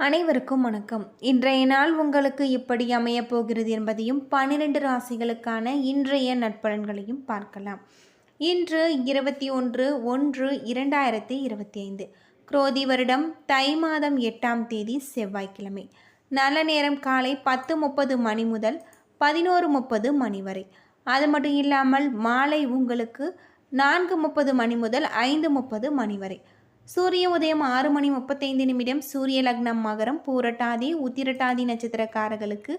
அனைவருக்கும் வணக்கம். இன்றைய நாள் உங்களுக்கு இப்படி அமையப் போகிறது என்பதையும் பன்னிரண்டு ராசிகளுக்கான இன்றைய நட்பலன்களையும் பார்க்கலாம். இன்று இருபத்தி ஒன்று ஒன்று இரண்டாயிரத்தி இருபத்தி ஐந்து. குரோதி வருடம் தை மாதம் எட்டாம் தேதி செவ்வாய்க்கிழமை. நல்ல நேரம் காலை பத்து முப்பது மணி முதல் பதினோரு முப்பது மணி வரை. அது மட்டும் இல்லாமல் மாலை உங்களுக்கு நான்கு முப்பது மணி முதல் ஐந்து முப்பது மணி வரை. சூரிய உதயம் ஆறு மணி முப்பத்தைந்து நிமிடம் சூரிய லக்னம் மகரம் பூரட்டாதி உத்திரட்டாதி நட்சத்திரக்காரர்களுக்கு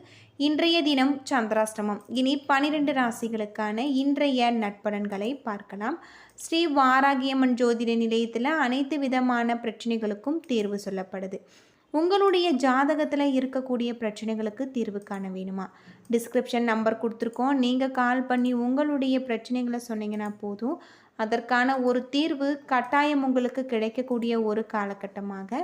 இன்றைய தினம் சந்திராஷ்டமம். இனி பனிரெண்டு ராசிகளுக்கான இன்றைய நட்பலன்களை பார்க்கலாம். ஸ்ரீ வாராகியம்மன் ஜோதிட நிலையத்தில் அனைத்து விதமான பிரச்சனைகளுக்கும் தீர்வு சொல்லப்படுது. உங்களுடைய ஜாதகத்தில் இருக்கக்கூடிய பிரச்சனைகளுக்கு தீர்வு காண வேணுமா? டிஸ்கிரிப்ஷன் நம்பர் கொடுத்துருக்கோம். நீங்கள் கால் பண்ணி உங்களுடைய பிரச்சனைகளை சொன்னீங்கன்னா போதும். அதற்கான ஒரு தீர்வு கட்டாயம் உங்களுக்கு கிடைக்கக்கூடிய ஒரு காலகட்டமாக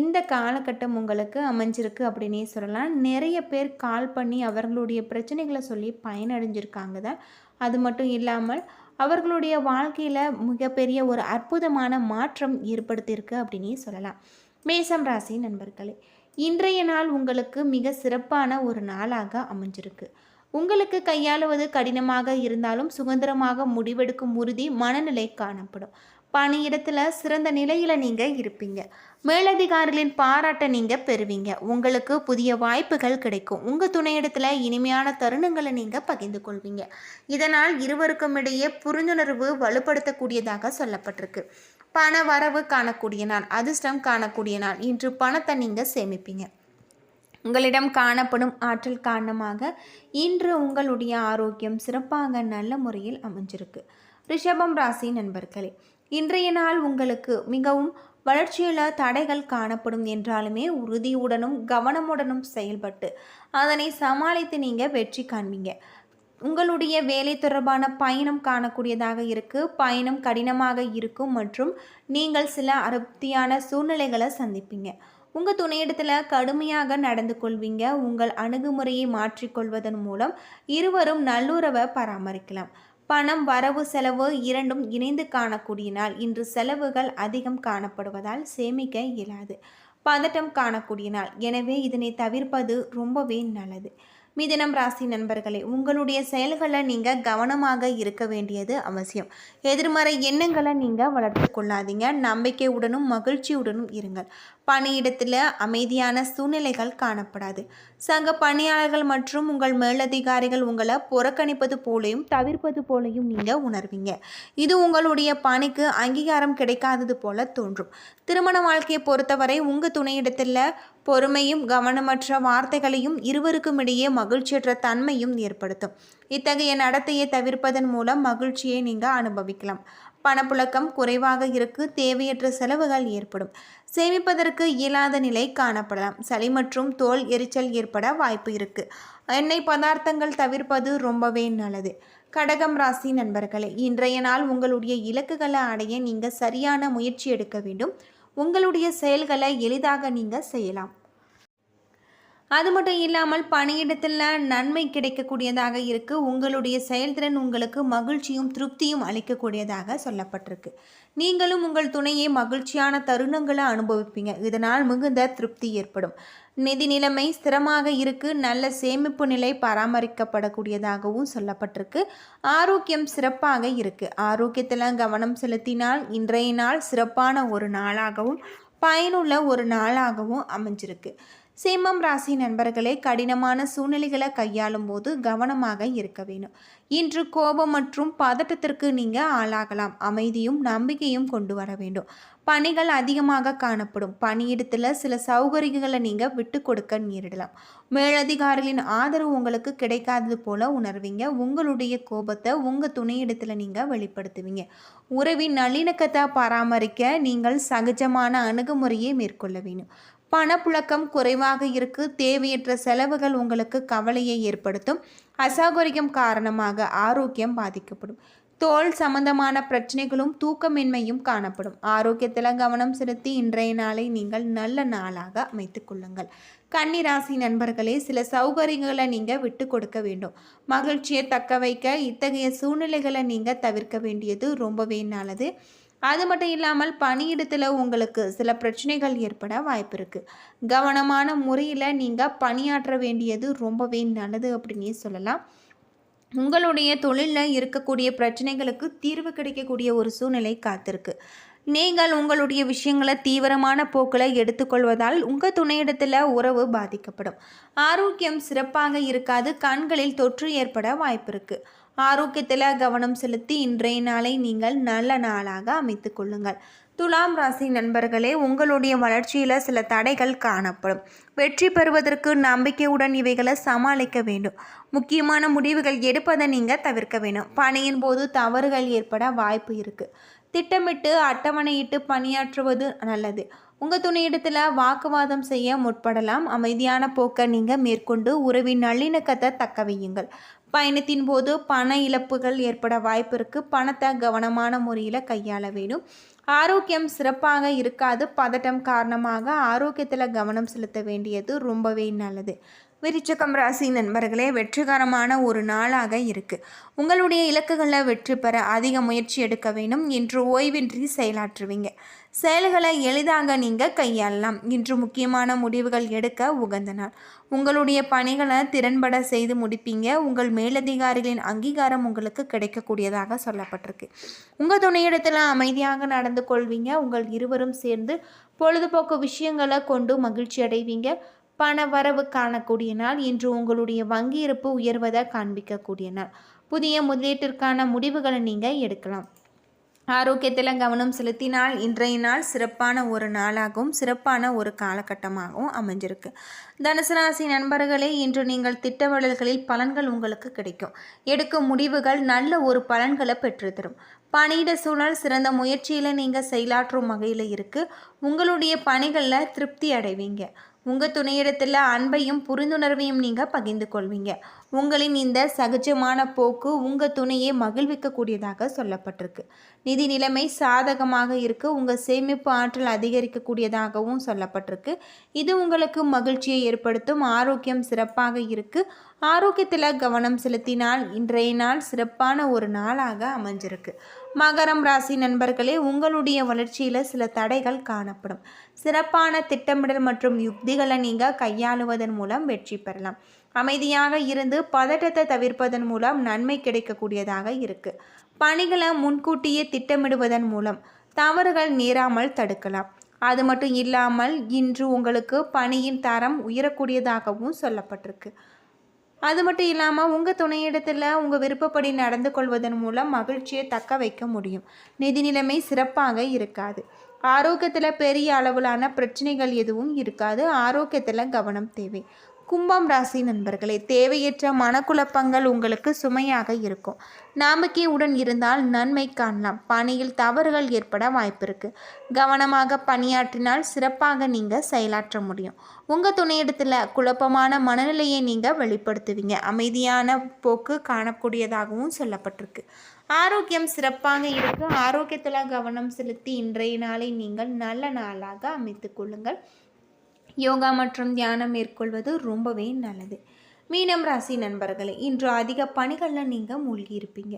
இந்த காலகட்டம் உங்களுக்கு அமைஞ்சிருக்கு அப்படின்னே சொல்லலாம். நிறைய பேர் கால் பண்ணி அவர்களுடைய பிரச்சனைகளை சொல்லி பயனடைஞ்சிருக்காங்க. தான் அது மட்டும் இல்லாமல் அவர்களுடைய வாழ்க்கையில் மிகப்பெரிய ஒரு அற்புதமான மாற்றம் ஏற்படுத்தியிருக்கு அப்படின்னே சொல்லலாம். மேசம் ராசி நண்பர்களே இன்றைய நாள் உங்களுக்கு மிக சிறப்பான ஒரு நாளாக அமைஞ்சிருக்கு. உங்களுக்கு கையாளுவது கடினமாக இருந்தாலும் சுதந்திரமாக முடிவெடுக்கும் உறுதி மனநிலை காணப்படும். பணியிடத்தில் சிறந்த நிலையில் நீங்கள் இருப்பீங்க. மேலதிகாரிகளின் பாராட்டை நீங்கள் பெறுவீங்க. உங்களுக்கு புதிய வாய்ப்புகள் கிடைக்கும். உங்கள் துணையிடத்தில் இனிமையான தருணங்களை நீங்கள் பகிர்ந்து கொள்வீங்க. இதனால் இருவருக்கும் இடையே புரிந்துணர்வு வலுப்படுத்தக்கூடியதாக சொல்லப்பட்டிருக்கு. பண வரவு காணக்கூடிய நாள் அதிர்ஷ்டம் காணக்கூடிய நாள். இன்று பணத்தை நீங்கள் சேமிப்பீங்க. உங்களிடம் காணப்படும் ஆற்றல் காரணமாக இன்று உங்களுடைய ஆரோக்கியம் சிறப்பாக நல்ல முறையில் அமைஞ்சிருக்கு. ரிஷபம் ராசி நண்பர்களே இன்றைய நாள் உங்களுக்கு மிகவும் வளர்ச்சியுள்ள தடைகள் காணப்படும் என்றாலுமே உறுதியுடனும் கவனமுடனும் செயல்பட்டு அதனை சமாளித்து நீங்கள் வெற்றி காண்பீங்க. உங்களுடைய வேலை தொடர்பான பயணம் காணக்கூடியதாக இருக்கு. பயணம் கடினமாக இருக்கும் மற்றும் நீங்கள் சில அருப்தியான சூழ்நிலைகளை சந்திப்பீங்க. உங்கள் துணையிடத்தில் கடுமையாக நடந்து கொள்வீங்க. உங்கள் அணுகுமுறையை மாற்றிக்கொள்வதன் மூலம் இருவரும் நல்லுறவை பராமரிக்கலாம். பணம் வரவு செலவு இரண்டும் இணைந்து காணக்கூடிய நாள். இன்று செலவுகள் அதிகம் காணப்படுவதால் சேமிக்க இயலாது. பதட்டம் காணக்கூடிய நாள். எனவே இதனை தவிர்ப்பது ரொம்பவே நல்லது. மிதனம் ராசி நண்பர்களே உங்களுடைய செயல்களை நீங்கள் கவனமாக இருக்க வேண்டியது அவசியம். எதிர்மறை எண்ணங்களை நீங்கள் வளர்த்து கொள்ளாதீங்க. நம்பிக்கையுடனும் மகிழ்ச்சியுடனும் இருங்கள். பணியிடத்தில் அமைதியான சூழ்நிலைகள் காணப்படாது. சங்க பணியாளர்கள் மற்றும் உங்கள் மேலதிகாரிகள் உங்களை புறக்கணிப்பது போலையும் தவிர்ப்பது போலையும் நீங்கள் உணர்வீங்க. இது உங்களுடைய பணிக்கு அங்கீகாரம் கிடைக்காதது போல தோன்றும். திருமண வாழ்க்கையை பொறுத்தவரை உங்கள் துணையிடத்தில் பொறுமையும் கவனமற்ற வார்த்தைகளையும் இருவருக்கும் இடையே மகிழ்ச்சியற்ற தன்மையும் ஏற்படுத்தும். இத்தகைய நடத்தையை தவிர்ப்பதன் மூலம் மகிழ்ச்சியை நீங்கள் அனுபவிக்கலாம். பணப்புழக்கம் குறைவாக இருக்கு தேவையற்ற செலவுகள் ஏற்படும். சேமிப்பதற்கு இயலாத நிலை காணப்படலாம். சளி மற்றும் தோல் எரிச்சல் ஏற்பட வாய்ப்பு இருக்கு. எண்ணெய் பதார்த்தங்கள் தவிர்ப்பது ரொம்பவே நல்லது. கடகம் ராசி நண்பர்களே இன்றைய நாள் உங்களுடைய இலக்குகளை அடைய நீங்கள் சரியான முயற்சி எடுக்க வேண்டும். உங்களுடைய செயல்களை எளிதாக நீங்கள் செய்யலாம். அது மட்டும் இல்லாமல் பணியிடத்தில் நன்மை கிடைக்கக்கூடியதாக இருக்குது உங்களுடைய செயல்திறன் உங்களுக்கு மகிழ்ச்சியும் திருப்தியும் அளிக்கக்கூடியதாக சொல்லப்பட்டிருக்கு. நீங்களும் உங்கள் துணையை மகிழ்ச்சியான தருணங்களை அனுபவிப்பீங்க. இதனால் மிகுந்த திருப்தி ஏற்படும். நிதி நிலைமை ஸ்திரமாக இருக்கு. நல்ல சேமிப்பு நிலை பராமரிக்கப்படக்கூடியதாகவும் சொல்லப்பட்டிருக்கு. ஆரோக்கியம் சிறப்பாக இருக்கு. ஆரோக்கியத்தில் கவனம் செலுத்தினால் இன்றைய நாள் சிறப்பான ஒரு நாளாகவும் பயனுள்ள ஒரு நாளாகவும் அமைஞ்சிருக்கு. சிம்மம் ராசி நண்பர்களே கடினமான சூழ்நிலைகளை கையாளும் போது கவனமாக இருக்க வேணும் இன்று கோபம் மற்றும் பதட்டத்திற்கு நீங்கள் ஆளாகலாம். அமைதியும் நம்பிக்கையும் கொண்டு வர வேண்டும். பணிகள் அதிகமாக காணப்படும். பணியிடத்தில் சில சௌகரியங்களை நீங்கள் விட்டு கொடுக்க நேரிடலாம். மேலதிகாரிகளின் ஆதரவு உங்களுக்கு கிடைக்காதது போல உணர்வீங்க. உங்களுடைய கோபத்தை உங்கள் துணையிடத்தில் நீங்கள் வெளிப்படுத்துவீங்க. உறவின் நல்லிணக்கத்தை பராமரிக்க நீங்கள் சகஜமான அணுகுமுறையை மேற்கொள்ள வேணும் பணப்புழக்கம் குறைவாக இருக்கு. தேவையற்ற செலவுகள் உங்களுக்கு கவலையை ஏற்படுத்தும். அசௌகரியம் காரணமாக ஆரோக்கியம் பாதிக்கப்படும். தோல் சம்பந்தமான பிரச்சனைகளும் தூக்கமின்மையும் காணப்படும். ஆரோக்கியத்தில் கவனம் செலுத்தி இன்றைய நாளை நீங்கள் நல்ல நாளாக அமைத்து கொள்ளுங்கள். கன்னிராசி நண்பர்களே சில சௌகரியங்களை நீங்கள் விட்டு கொடுக்க வேண்டும். மகிழ்ச்சியை தக்க வைக்க இத்தகைய சூழ்நிலைகளை நீங்கள் தவிர்க்க வேண்டியது ரொம்பவே நல்லது. அது மட்டும் இல்லாமல் பணியிடத்தில் உங்களுக்கு சில பிரச்சனைகள் ஏற்பட வாய்ப்பு இருக்குது கவனமான முறையில் நீங்கள் பணியாற்ற வேண்டியது ரொம்பவே நல்லது அப்படின்னே சொல்லலாம். உங்களுடைய தொழிலில் இருக்கக்கூடிய பிரச்சனைகளுக்கு தீர்வு கிடைக்கக்கூடிய ஒரு சூழ்நிலை காத்திருக்கு. நீங்கள் உங்களுடைய விஷயங்களை தீவிரமான போக்கில் எடுத்துக்கொள்வதால் உங்கள் துணையிடத்தில் உறவு பாதிக்கப்படும். ஆரோக்கியம் சிறப்பாக இருக்காது கண்களில் தொற்று ஏற்பட வாய்ப்பு இருக்குது ஆரோக்கியத்தில் கவனம் செலுத்தி இன்றைய நாளை நீங்கள் நல்ல நாளாக அமைத்து கொள்ளுங்கள். துலாம் ராசி நண்பர்களே உங்களுடைய வளர்ச்சியில் சில தடைகள் காணப்படும். வெற்றி பெறுவதற்கு நம்பிக்கையுடன் இவைகளை சமாளிக்க வேண்டும். முக்கியமான முடிவுகள் எடுப்பதை நீங்கள் தவிர்க்க வேண்டும். பணியின் போது தவறுகள் ஏற்பட வாய்ப்பு இருக்குது திட்டமிட்டு அட்டவணையிட்டு பணியாற்றுவது நல்லது. உங்கள் துணையிடத்தில் வாக்குவாதம் செய்ய முற்படலாம். அமைதியான போக்கை நீங்கள் மேற்கொண்டு உறவின் நல்லிணக்கத்தை தக்க வையுங்கள். பயணத்தின் போது பண இழப்புகள் ஏற்பட வாய்ப்பு இருக்குது பணத்தை கவனமான முறையில் கையாள வேணும். ஆரோக்கியம் சிறப்பாக இருக்காது. பதட்டம் காரணமாக ஆரோக்கியத்தில் கவனம் செலுத்த வேண்டியது ரொம்பவே நல்லது. விருச்சகம் ராசி நண்பர்களே வெற்றிகரமான ஒரு நாளாக இருக்குது உங்களுடைய இலக்குகளை வெற்றி பெற அதிக முயற்சி எடுக்க வேண்டும். இன்று ஓய்வின்றி செயலாற்றுவீங்க. செயல்களை எளிதாக நீங்கள் கையாளலாம். இன்று முக்கியமான முடிவுகள் எடுக்க உகந்த நாள். உங்களுடைய பணிகளை திறன்பட செய்து முடிப்பீங்க. உங்கள் மேலதிகாரிகளின் அங்கீகாரம் உங்களுக்கு கிடைக்கக்கூடியதாக சொல்லப்பட்டிருக்கு. உங்கள் துணையிடத்தில் அமைதியாக நடந்து கொள்வீங்க. உங்கள் இருவரும் சேர்ந்து பொழுதுபோக்கு விஷயங்களை கொண்டு மகிழ்ச்சி அடைவீங்க. பண வரவு காணக்கூடிய நாள். இன்று உங்களுடைய வங்கி இருப்பு உயர்வதை காண்பிக்கக்கூடிய நாள். புதிய முதலீட்டிற்கான முடிவுகளை நீங்கள் எடுக்கலாம். ஆரோக்கியத்தில் கவனம் செலுத்தினால் இன்றைய நாள் சிறப்பான ஒரு நாளாகவும் சிறப்பான ஒரு காலகட்டமாகவும் அமைஞ்சிருக்கு. தனுசு ராசி நண்பர்களே இன்று நீங்கள் திட்டமிடல்களில் பலன்கள் உங்களுக்கு கிடைக்கும். எடுக்கும் முடிவுகள் நல்ல ஒரு பலன்களை பெற்றுத்தரும். பணியிட சூழல் சிறந்த முயற்சியில் நீங்கள் செயலாற்றும் வகையில் இருக்குது உங்களுடைய பணிகளில் திருப்தி அடைவீங்க. உங்கள் துணையிடத்தில் அன்பையும் புரிந்துணர்வையும் நீங்கள் பகிர்ந்து கொள்வீங்க. உங்களின் இந்த சகஜமான போக்கு உங்கள் துணையை மகிழ்விக்கக்கூடியதாக சொல்லப்பட்டிருக்கு. நிதி நிலைமை சாதகமாக இருக்குது உங்கள் சேமிப்பு ஆற்றல் அதிகரிக்கக்கூடியதாகவும் சொல்லப்பட்டிருக்கு. இது உங்களுக்கு மகிழ்ச்சியை ஏற்படுத்தும். ஆரோக்கியம் சிறப்பாக இருக்கு. ஆரோக்கியத்தில் கவனம் செலுத்தினால் இன்றைய நாள் சிறப்பான ஒரு நாளாக அமைஞ்சிருக்கு. மகரம் ராசி நண்பர்களே உங்களுடைய வளர்ச்சியில் சில தடைகள் காணப்படும். சிறப்பான திட்டமிடல் மற்றும் யுக்திகளை நீங்கள் கையாளுவதன் மூலம் வெற்றி பெறலாம். அமைதியாக இருந்து பதட்டத்தை தவிர்ப்பதன் மூலம் நன்மை கிடைக்கக்கூடியதாக இருக்குது பணிகளை முன்கூட்டியே திட்டமிடுவதன் மூலம் தவறுகள் நேராமல் தடுக்கலாம். அது மட்டும் இல்லாமல் இன்று உங்களுக்கு பணியின் தரம் உயரக்கூடியதாகவும் சொல்லப்பட்டிருக்கு. அது மட்டும் இல்லாமல் உங்கள் துணையிடத்தில் உங்கள் விருப்பப்படி நடந்து கொள்வதன் மூலம் மகிழ்ச்சியை தக்க வைக்க முடியும். நிதி நிலைமை சிறப்பாக இருக்காது. ஆரோக்கியத்தில் பெரிய அளவிலான பிரச்சனைகள் எதுவும் இருக்காது. ஆரோக்கியத்தில் கவனம் தேவை. கும்பம் ராசி நண்பர்களே தேவையற்ற மனக்குழப்பங்கள் உங்களுக்கு சுமையாக இருக்கும். நம்பிக்கையுடன் இருந்தால் நன்மை காணலாம். பணியில் தவறுகள் ஏற்பட வாய்ப்பு கவனமாக பணியாற்றினால் சிறப்பாக நீங்கள் செயலாற்ற முடியும். உங்கள் துணையிடத்தில் குழப்பமான மனநிலையை நீங்கள் வெளிப்படுத்துவீங்க. அமைதியான போக்கு காணக்கூடியதாகவும் சொல்லப்பட்டிருக்கு. ஆரோக்கியம் சிறப்பாக இருக்கு. ஆரோக்கியத்தில் கவனம் செலுத்தி இன்றைய நாளை நீங்கள் நல்ல நாளாக அமைத்து கொள்ளுங்கள். யோகா மற்றும் தியானம் மேற்கொள்வது ரொம்பவே நல்லது. மீனம் ராசி நண்பர்களே இன்று அதிக பணிகளில் நீங்கள் மூழ்கி இருப்பீங்க.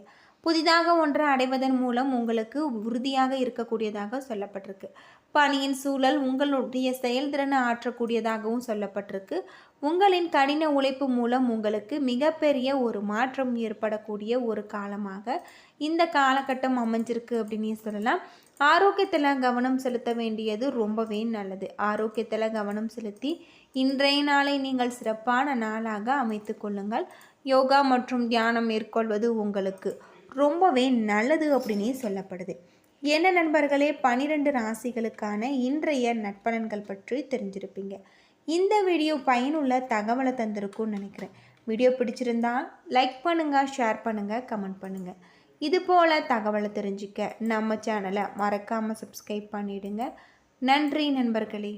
புதிதாக ஒன்றை அடைவதன் மூலம் உங்களுக்கு உறுதியாக இருக்கக்கூடியதாக சொல்லப்பட்டிருக்கு. பணியின் சூழல் உங்களுடைய செயல்திறனை ஆற்றக்கூடியதாகவும் சொல்லப்பட்டிருக்கு. உங்களின் கடின உழைப்பு மூலம் உங்களுக்கு மிகப்பெரிய ஒரு மாற்றம் ஏற்படக்கூடிய ஒரு காலமாக இந்த காலகட்டம் அமைஞ்சிருக்கு அப்படின்னு சொல்லலாம். ஆரோக்கியத்தில் கவனம் செலுத்த வேண்டியது ரொம்பவே நல்லது. ஆரோக்கியத்தில் கவனம் செலுத்தி இன்றைய நாளை நீங்கள் சிறப்பான நாளாக அமைத்து கொள்ளுங்கள். யோகா மற்றும் தியானம் மேற்கொள்வது உங்களுக்கு ரொம்பவே நல்லது அப்படின்னே சொல்லப்படுது. என்ன நண்பர்களே பனிரெண்டு ராசிகளுக்கான இன்றைய நட்பலன்கள் பற்றி தெரிஞ்சிருப்பீங்க. இந்த வீடியோ பயனுள்ள தகவலை தந்திருக்கும்னு நினைக்கிறேன். வீடியோ பிடிச்சிருந்தா லைக் பண்ணுங்கள் ஷேர் பண்ணுங்கள் கமெண்ட் பண்ணுங்கள் இது போல் தகவலை தெரிஞ்சுக்க நம்ம சேனலை மறக்காமல் சப்ஸ்கிரைப் பண்ணிவிடுங்க நன்றி நண்பர்களே.